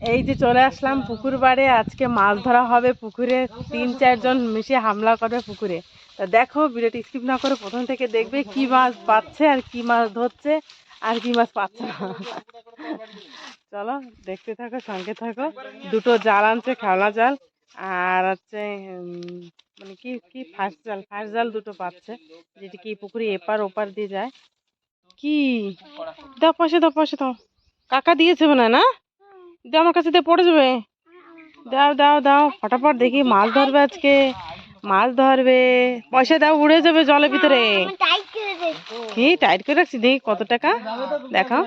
এই যে চলে আসলাম পুকুর বাড়ি। আজকে মাছ ধরা হবে পুকুরে। তিন, চারজন মিশে হামলা করবে পুকুরে। তা দেখো, ভিডিওটি স্কিপ না করে প্রথম থেকে দেখবে কি মাছ পাচ্ছে আর কি মাছ ধরছে আর কি মাছ পাচ্ছে না। চলো, দেখতে থাকো, সঙ্গে থাকো। দুটো জাল আনছে, খেলনা জাল। আর হচ্ছে মানে কি কি ফার্স্ট জাল? ফার্স্ট জাল দুটো পাচ্ছে। যেটি কি পুকুরে এপার ওপার দিয়ে যায়। কি? দাও পয়সা দাও পয়সা দাও। কাকা দিয়েছে মনে না? দে আমার কাছে দিয়ে পড়ে যাবে। দাও দাও দাও ফটাফট দেখি মাছ ধরবে আজকে। মাছ ধরবে। পয়সা দাও উড়ে যাবে জলের ভিতরে। কি টাইট করে রাখছি? দেখি কত টাকা? দেখাও।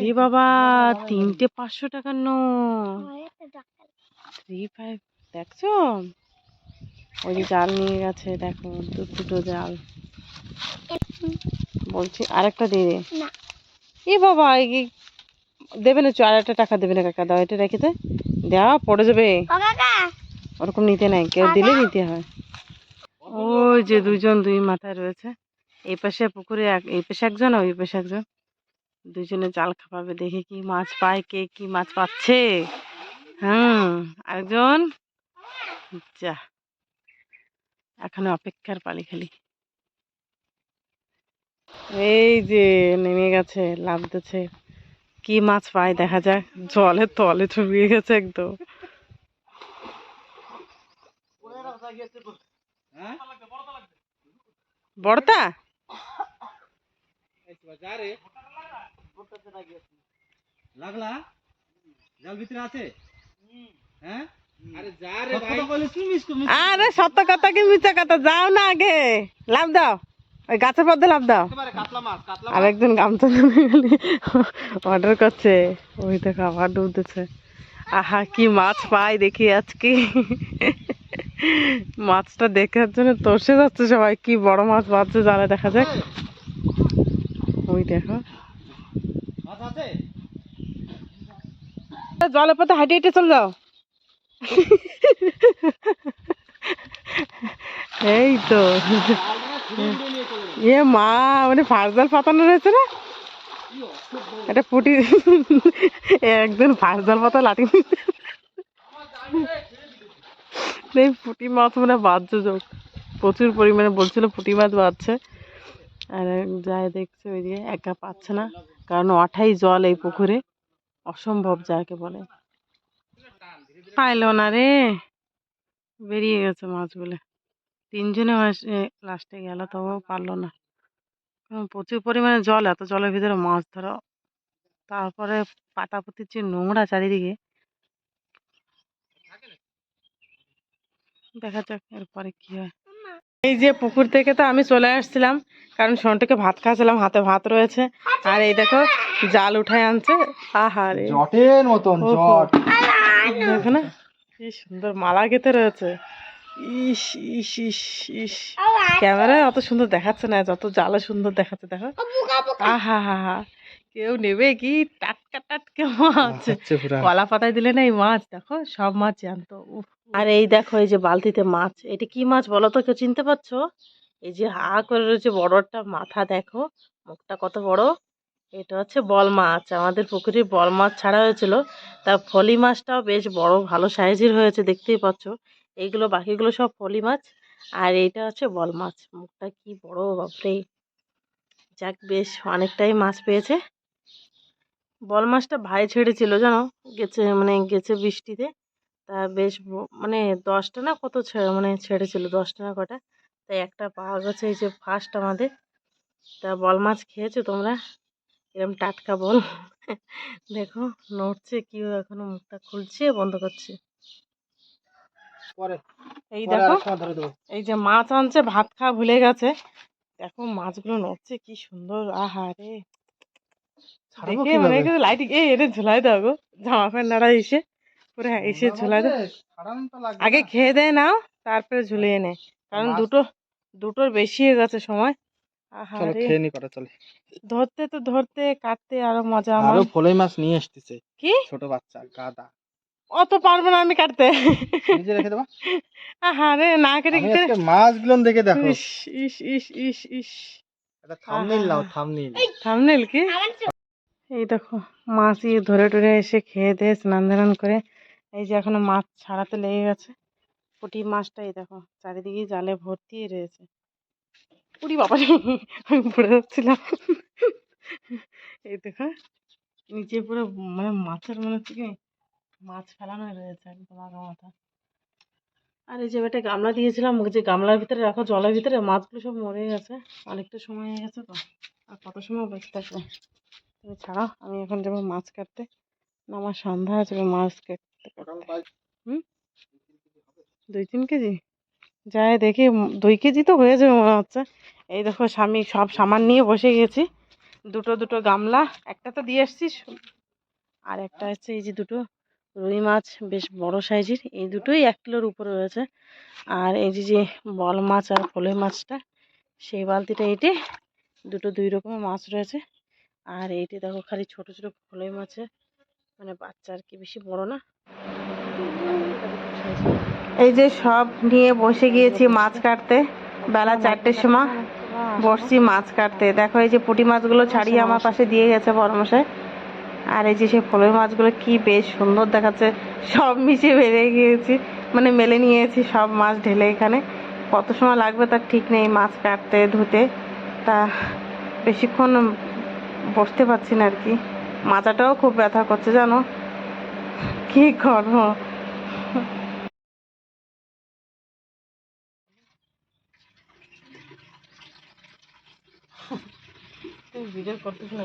রে বাবা তিনটে পাঁচশো টাকার নো থ্রি ফাইভ দেখছ? ওই যে জাল নিয়ে গেছে দেখো দু দুটো জাল। বলছি আরেকটা দিয়ে দে এ বাবা দেবে না চো আর একটা টাকা দেবে না কাকা দাও এটা রেখে দে। দেওয়া পড়ে যাবে। ওরকম নিতে নাই কেউ দিলে নিতে হয়। ওই যে দুজন দুই মাথায় রয়েছে। এই পাশে পুকুরে এক এই পাশে একজন আর ওই পাশে একজন। দুজনে জাল খাপাবে দেখে কি মাছ পায় কে কি মাছ পাচ্ছে। হুম আরেকজন। যা এখনও অপেক্ষার পালি খালি। এই যে নেমে গেছে লাফতেছে কি মাছ পায় দেখা যাক। জলের তলে চুবিয়ে গেছে একদম। বড়তা? লাগলা? জাল ভিতরে আছে? হ্যাঁ? আরে সত্য কথা কি মিথ্যা কথা? যাও না আগে। লাভ দাও। ওই গাছের মধ্যে লাভ দাও। আর একজন গামছা অর্ডার করছে। ওই দেখো আবার ডুবতেছে। আহা কি মাছ পাই দেখি আজকে। মাছটা দেখার জন্য তর্সে যাচ্ছে সবাই। কি বড় মাছ বাজছে জালে দেখা যাক। ওই দেখো। জলের পথে হাঁটে হেঁটে চলে যাও। এই তো। এ মা মানে ফার্জাল পাতানো রয়েছে না এটা পুটি একজন ফার্জাল পাতা লাঠি। এই পুঁটি মাছ মানে বাজছে যোগ প্রচুর পরিমাণে বলছিল পুঁটি মাছ বাজছে আর যায় দেখছে ওইদিকে, একা পাচ্ছে না। কারণ অঠাই জল এই পুকুরে। অসম্ভব যাকে বলে। পাইলো না রে। বেরিয়ে গেছে মাছগুলো। তিনজনে লাস্টে গেল তবুও পারল না। প্রচুর পরিমাণে জল এত জলের ভিতরে মাছ ধরা। তারপরে পাতাপতির যে নোংরা চারিদিকে দেখা যাক এরপরে কি হয়। এই যে পুকুর থেকে তো আমি চলে আসছিলাম কারণ সন্টুকে ভাত খাওয়াছিলাম হাতে ভাত রয়েছে। আর এই দেখো জাল উঠায় আনছে। আহা রে জটের মতন জট। দেখো না কি সুন্দর মালা গেঁথে রয়েছে। ইস ইস ইস ইস। ক্যামেরায় অত সুন্দর দেখাচ্ছে না যত জালে সুন্দর দেখাচ্ছে দেখো। আহা হা হা। কেউ নেবে কি? টাটকা টাটকা মাছ। কলা পাতায় দিলে না এই মাছ? দেখো সব মাছ জানতো। উফ। আর এই দেখো এই যে বালতিতে মাছ। এটা কি মাছ বলো তো কেউ চিনতে পারছ? এই যে হা করে রয়েছে বড় একটা মাথা দেখো মুখটা কত বড়। এটা হচ্ছে বল মাছ। আমাদের পুকুরে বল মাছ ছাড়া হয়েছিল। তা ফলি মাছটাও বেশ বড় ভালো সাইজের হয়েছে দেখতেই পাচ্ছ। এইগুলো বাকিগুলো সব ফলি মাছ। আর এইটা হচ্ছে বল মাছ। মুখটা কি বড়, বাপরে। যাক বেশ, অনেকটাই মাছ পেয়েছে। বল মাছটা ভাই ছেড়েছিল, জানো? গেছে মানে গেছে বৃষ্টিতে। তা বেশ মানে দশটা না কত মানে ছেড়েছিল, দশটা না কটা। তাই একটা পাওয়া গেছে, এই যে ফার্স্ট আমাদের। তা বল মাছ খেয়েছো তোমরা? এরকম টাটকা বল। দেখো, নড়ছে কি এখনও মুখটা খুলছে, বন্ধ করছে। এই দেখো এই যে মাছ আনছে ভাত খাওয়া ভুলে গেছে। দেখো মাছগুলো নড়ছে কি সুন্দর আহা রে। দেখে মনে হয় লাইট এই এটা ঝুলাই দাও গো। জামা প্যান্ট নাড়া এসে পুরো এসে ঝুলাই দাও। ছাড়ানো তো লাগবে আগে খেয়ে দেয় নাও তারপরে ঝুলিয়ে নে। কারণ দুটো দুটোর বেশি হয়ে গেছে সময়। আহা চলো খেয়ে নি কটা চলে। ধরতে তো ধরতে কাটতে আরও মজা আমার। আরও ফলই মাছ নিয়ে আসতেছে। কি? ছোট বাচ্চা গাদা। অত পারব না আমি কাটতে। নিজে রেখে দেবা। আহা রে না কেটে কি আমি করে মাছগুলো দেখে দেখো। ইস ইস ইস ইস ইস। এটা থামনেল নাও আহা। থামনেল থামনেল কি? এই দেখো মাছই ধরে টরে এসে খেয়ে দিয়ে স্নান ধান করে এই যে এখনও মাছ ছাড়াতে লেগে গেছে। পুঁটি মাছটা এই দেখো চারিদিকে জালে ভর্তি রয়েছে। পুরি বাবা আমি পড়ে যাচ্ছিলাম। এই দেখো নিচে পুরো মানে মাছের মনে হচ্ছে কি মাছ ফেলানো রয়েছে একদম আগা মাথা আর এই যে একটা গামলা দিয়েছিলাম, যে গামলার ভিতরে রাখা, জলের ভিতরে মাছগুলো সব মরে গেছে। অনেকটা সময় হয়ে গেছে তো। আর কত সময় বেঁচে থাকবে? তুমি ছাড়াও আমি এখন যাব মাছ কাটতে। না আমার সন্ধ্যা আছে মাছ কাটতে। হুম? দুই তিন কেজি? যাই দেখি, দুই কেজি তো হয়ে যাবে মনে হচ্ছে। এই দেখো, স্বামী সব সামান নিয়ে বসে গেছি। দুটো দুটো গামলা, একটা তো দিয়ে এসছি আর একটা হচ্ছে এই যে দুটো রুই মাছ বেশ বড় সাইজের। এই দুটোই এক কিলোর উপরে রয়েছে। আর এই যে যে বল মাছ আর ফলে মাছটা, সেই বালতিটা এটে দুটো দুই রকমের মাছ রয়েছে। আর এইটি দেখো খালি ছোট ছোট ফলে মাছের মানে বাচ্চা আর কি, বেশি বড় না। এই যে সব নিয়ে বসে গিয়েছি মাছ কাটতে। বেলা চারটের সময় বসছি মাছ কাটতে। দেখো এই যে পুঁটি মাছগুলো ছাড়িয়ে আমার পাশে দিয়ে গেছে বড়মশাই আর এই যে সেই ফলের মাছগুলো কি বেশ সুন্দর দেখাচ্ছে। সব মিশিয়ে বেড়ে গিয়েছি মানে মেলে নিয়েছি, সব মাছ ঢেলে এখানে। কত সময় লাগবে তার ঠিক নেই, মাছ কাটতে, ধুতে। তা বেশিক্ষণ বসতে পারছি না আর কি। মাথাটাও খুব ব্যথা করছে, জানো? কি করব? ভিডিও করতে শোনা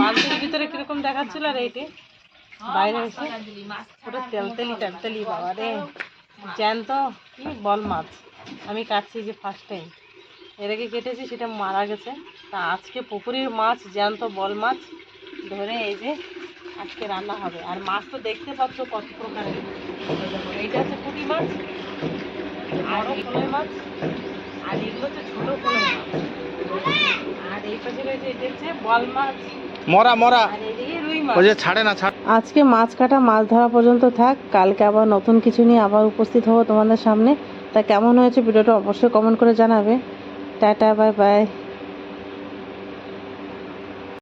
বালতির ভিতরে কীরকম দেখাচ্ছিল আর এইটি? বাইরে এসে? পুরো তেলতেলি তেলতেলি, বাবা রে। জ্যান্ত, কি বল মাছ? আমি কাটছি যে ফার্স্ট টাইম এর আগে কেটেছি, সেটা মারা গেছে। তা আজকে পুকুরের মাছ, জ্যান্ত বল মাছ, ধরে এই যে আজকে রান্না হবে। আর মাছ তো দেখতে পাচ্ছ কত প্রকারের। এইটা হচ্ছে পুঁটি মাছ, বড় ফলের মাছ আর এগুলো হচ্ছে ছোট ফলের আর এই পাশে রয়েছে এটা হচ্ছে বল মাছ। মরা মরা। আর এদিকে রুই মাছ। ওই যে ছাড়ে না ছাড়। আজকে মাছ কাটা মাছ ধরা পর্যন্ত থাক। কালকে আবার নতুন কিছু নিয়ে আবার উপস্থিত হব তোমাদের সামনে। তা কেমন হয়েছে ভিডিওটা অবশ্যই কমেন্ট করে জানাবে। Tata bye bye